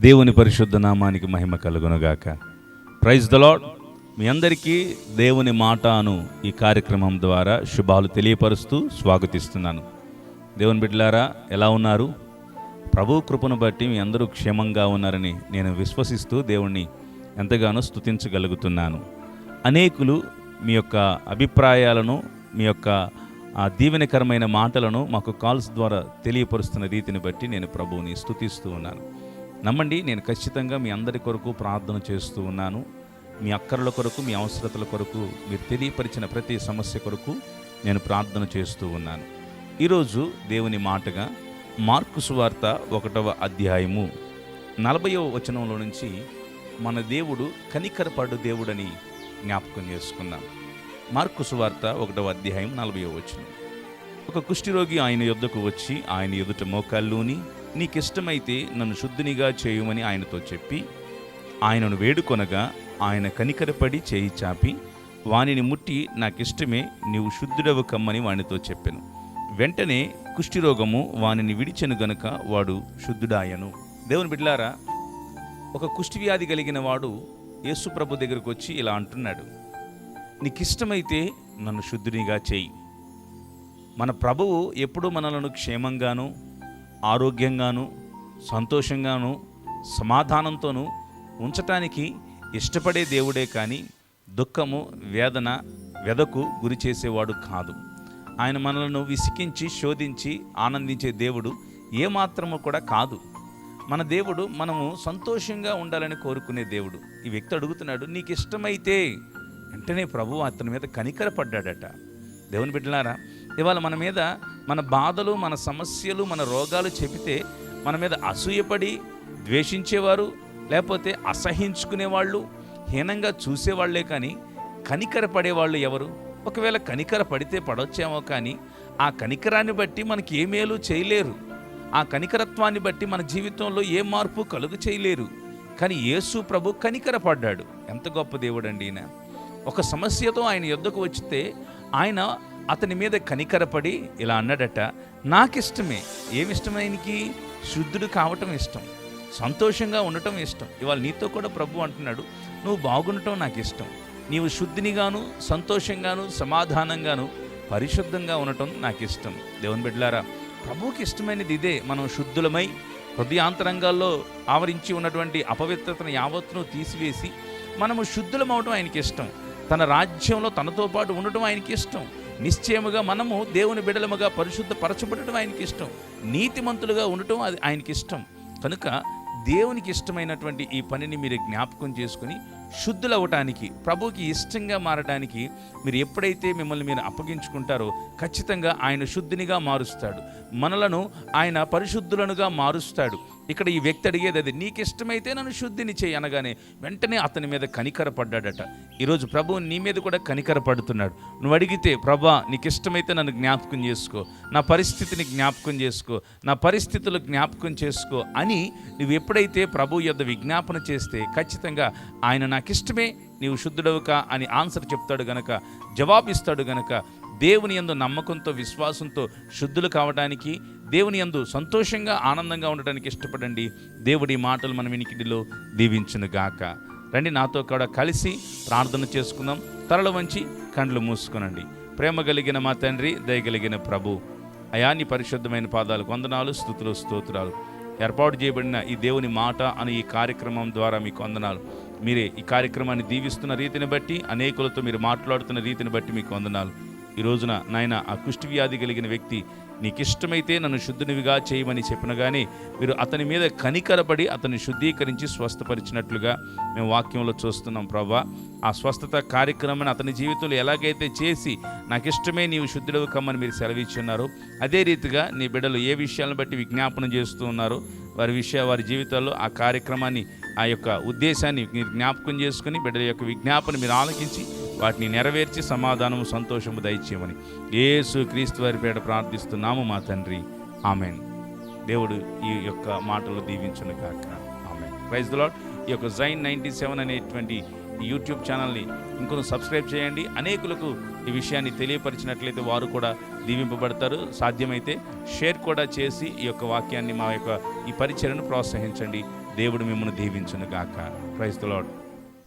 దేవుని పరిశుద్ధ నామానికి మహిమ కలుగునుగాక. ప్రైజ్ ద లాడ్ మీ అందరికీ దేవుని మాటను ఈ కార్యక్రమం ద్వారా శుభాలు తెలియపరుస్తూ స్వాగతిస్తున్నాను. దేవుని బిడ్డలారా ఎలా ఉన్నారు? ప్రభు కృపను బట్టి మీ అందరూ క్షేమంగా ఉన్నారని నేను విశ్వసిస్తూ దేవుణ్ణి ఎంతగానో స్తుతించగలుగుతున్నాను. అనేకులు మీ యొక్క అభిప్రాయాలను మీ యొక్క ఆ దీవెనకరమైన మాటలను మాకు కాల్స్ ద్వారా తెలియపరుస్తున్న రీతిని బట్టి నేను ప్రభువుని స్థుతిస్తూ ఉన్నాను. నమ్మండి నేను ఖచ్చితంగా మీ అందరి కొరకు ప్రార్థన చేస్తూ ఉన్నాను. మీ అక్కర్ల కొరకు మీ అవసరతల కొరకు మీరు తెలియపరిచిన ప్రతి సమస్య కొరకు నేను ప్రార్థన చేస్తూ ఉన్నాను. ఈరోజు దేవుని మాటగా మార్కు సువార్త ఒకటవ అధ్యాయము నలభైవ వచనంలో నుంచి మన దేవుడు కనికరపడు దేవుడని జ్ఞాపకం చేసుకున్నాం. మార్కు సువార్త ఒకటవ అధ్యాయం నలభైవ వచనం. ఒక కుష్ఠిరోగి ఆయన యొద్దకు వచ్చి ఆయన ఎదుట మోకాళ్ళూని నీకిష్టమైతే నన్ను శుద్ధినిగా చేయమని ఆయనతో చెప్పి ఆయనను వేడుకొనగా ఆయన కనికరపడి చేయి చాపి వానిని ముట్టి నాకిష్టమే నీవు శుద్ధుడవు కమ్మని వానితో చెప్పాను. వెంటనే కుష్ఠిరోగము వానిని విడిచెను గనుక వాడు శుద్ధుడాయను. దేవుని బిడ్లారా ఒక కుష్టి వ్యాధి కలిగిన వాడు యేసుప్రభు దగ్గరకు వచ్చి ఇలా అంటున్నాడు. నీకిష్టమైతే నన్ను శుద్ధునిగా చేయి. మన ప్రభువు ఎప్పుడూ మనలను క్షేమంగాను ఆరోగ్యంగాను సంతోషంగాను సమాధానంతోనూ ఉంచటానికి ఇష్టపడే దేవుడే కానీ దుఃఖము వేదన వెదకు గురి చేసేవాడు కాదు. ఆయన మనలను విసికించి శోధించి ఆనందించే దేవుడు ఏమాత్రము కూడా కాదు. మన దేవుడు మనము సంతోషంగా ఉండాలని కోరుకునే దేవుడు. ఈ వ్యక్తి అడుగుతున్నాడు నీకు ఇష్టమైతే వెంటనే ప్రభు అతని మీద కనికరపడ్డాడట దేవుని బిడ్డలారా ఇవాళ మన మీద మన బాధలు మన సమస్యలు మన రోగాలు చెబితే మన మీద అసూయపడి ద్వేషించేవారు లేకపోతే అసహించుకునేవాళ్ళు హీనంగా చూసేవాళ్ళే కానీ కనికర పడేవాళ్ళు ఎవరు? ఒకవేళ కనికర పడితే పడొచ్చేమో కానీ ఆ కనికరాన్ని బట్టి మనకి ఏ మేలు చేయలేరు. ఆ కనికరత్వాన్ని బట్టి మన జీవితంలో ఏ మార్పు కలుగు చేయలేరు. కానీ యేసు ప్రభు కనికర పడ్డాడు ఎంత గొప్ప దేవుడండి ఈయన. ఒక సమస్యతో ఆయన యుద్ధకు వచ్చితే ఆయన అతని మీద కనికరపడి ఇలా అన్నాడట నాకిష్టమే. ఏమిష్టమైనకి శుద్ధుడు కావటం ఇష్టం. సంతోషంగా ఉండటం ఇష్టం. ఇవాళ నీతో కూడా ప్రభు అంటున్నాడు నువ్వు బాగుండటం నాకు ఇష్టం నీవు శుద్ధినిగాను సంతోషంగాను సమాధానంగాను పరిశుద్ధంగా ఉండటం నాకు ఇష్టం దేవుని బిడ్డలారా ప్రభువుకి ఇష్టమైనది ఇదే. మనం శుద్ధులమై హృదయాంతరంగాల్లో ఆవరించి ఉన్నటువంటి అపవిత్రతను యావత్తును తీసివేసి మనము శుద్ధులమవటం ఆయనకి ఇష్టం తన రాజ్యంలో తనతో పాటు ఉండటం ఆయనకి ఇష్టం నిశ్చయముగా మనము దేవుని బిడలముగా పరిశుద్ధ పరచబడటం ఆయనకి ఇష్టం. నీతిమంతులుగా ఉండటం అది ఆయనకి ఇష్టం. కనుక దేవునికి ఇష్టమైనటువంటి ఈ పనిని మీరు జ్ఞాపకం చేసుకుని శుద్ధులవ్వటానికి ప్రభుకి ఇష్టంగా మారడానికి మీరు ఎప్పుడైతే మిమ్మల్ని మీరు అప్పగించుకుంటారో ఖచ్చితంగా ఆయన శుద్ధినిగా మారుస్తాడు. మనలను ఆయన పరిశుద్ధులనుగా మారుస్తాడు. ఇక్కడ ఈ వ్యక్తి అడిగేది అది నీకు ఇష్టమైతే నన్ను శుద్ధిని చేయి అనగానే వెంటనే అతని మీద కనికరపడ్డాడట ఈరోజు ప్రభు నీ మీద కూడా కనికరపడుతున్నాడు నువ్వు అడిగితే ప్రభా నీకు ఇష్టమైతే నన్ను జ్ఞాపకం చేసుకో. నా పరిస్థితిని జ్ఞాపకం చేసుకో. నా పరిస్థితులు జ్ఞాపకం చేసుకో అని నువ్వు ఎప్పుడైతే ప్రభు యొద్ విజ్ఞాపన చేస్తే ఖచ్చితంగా ఆయన నాకు ఇష్టమే నీవు శుద్ధుడవుక అని ఆన్సర్ చెప్తాడు గనక జవాబిస్తాడు గనక దేవుని ఎందు నమ్మకంతో విశ్వాసంతో శుద్ధులు కావడానికి దేవుని యందు సంతోషంగా ఆనందంగా ఉండడానికి ఇష్టపడండి. దేవుడి మాటలు మన వినికిడిలో దీవించును గాక. రండి నాతో కూడా కలిసి ప్రార్థన చేసుకుందాం. తలలు వంచి కండ్లు మూసుకునండి. ప్రేమ కలిగిన మా తండ్రి దయగలిగిన ప్రభు. అయాన్ని పరిశుద్ధమైన పాదాలు వందనాలు స్థుతులు స్తోత్రాలు. ఏర్పాటు చేయబడిన ఈ దేవుని మాట అనే ఈ కార్యక్రమం ద్వారా మీకు వందనాలు. మీరే ఈ కార్యక్రమాన్ని దీవిస్తున్న రీతిని బట్టి అనేకులతో మీరు మాట్లాడుతున్న రీతిని బట్టి మీకు వందనాలు. ఈ రోజున నాయన ఆ కుష్టి వ్యాధి కలిగిన వ్యక్తి నీకు ఇష్టమైతే నన్ను శుద్ధునివిగా చేయమని చెప్పిన కానీ మీరు అతని మీద కనికరపడి అతన్ని శుద్ధీకరించి స్వస్థపరిచినట్లుగా మేము వాక్యంలో చూస్తున్నాం ప్రభా ఆ స్వస్థత కార్యక్రమాన్ని అతని జీవితంలో ఎలాగైతే చేసి నాకు ఇష్టమే నీవు శుద్ధుడవు కమ్మని మీరు సెలవిచ్చున్నారు అదే రీతిగా నీ బిడ్డలు ఏ విషయాలను బట్టి విజ్ఞాపనం చేస్తూ ఉన్నారో వారి విషయ వారి జీవితాల్లో ఆ కార్యక్రమాన్ని ఆ యొక్క ఉద్దేశాన్ని మీరు జ్ఞాపకం చేసుకుని బిడ్డల యొక్క విజ్ఞాపన మీరు ఆలకించి వాటిని నెరవేర్చి సమాధానము సంతోషము దయచేయమని యేసు క్రీస్తు వారి పేట ప్రార్థిస్తున్నాము మా తండ్రి. ఆమెన్. దేవుడు ఈ యొక్క మాటలు దీవించును కాక ఆమెన్. ప్రైజ్ లాడ్ ఈ యొక్క జైన్ నైంటీ సెవెన్ అనేటువంటి యూట్యూబ్ ఛానల్ని ఇంకొన్ని సబ్స్క్రైబ్ చేయండి. అనేకులకు ఈ విషయాన్ని తెలియపరిచినట్లయితే వారు కూడా దీవింపబడతారు. సాధ్యమైతే షేర్ కూడా చేసి ఈ యొక్క వాక్యాన్ని మా యొక్క ఈ పరిచయను ప్రోత్సహించండి. దేవుడు మిమ్మల్ని దీవించును గాక. Praise the lord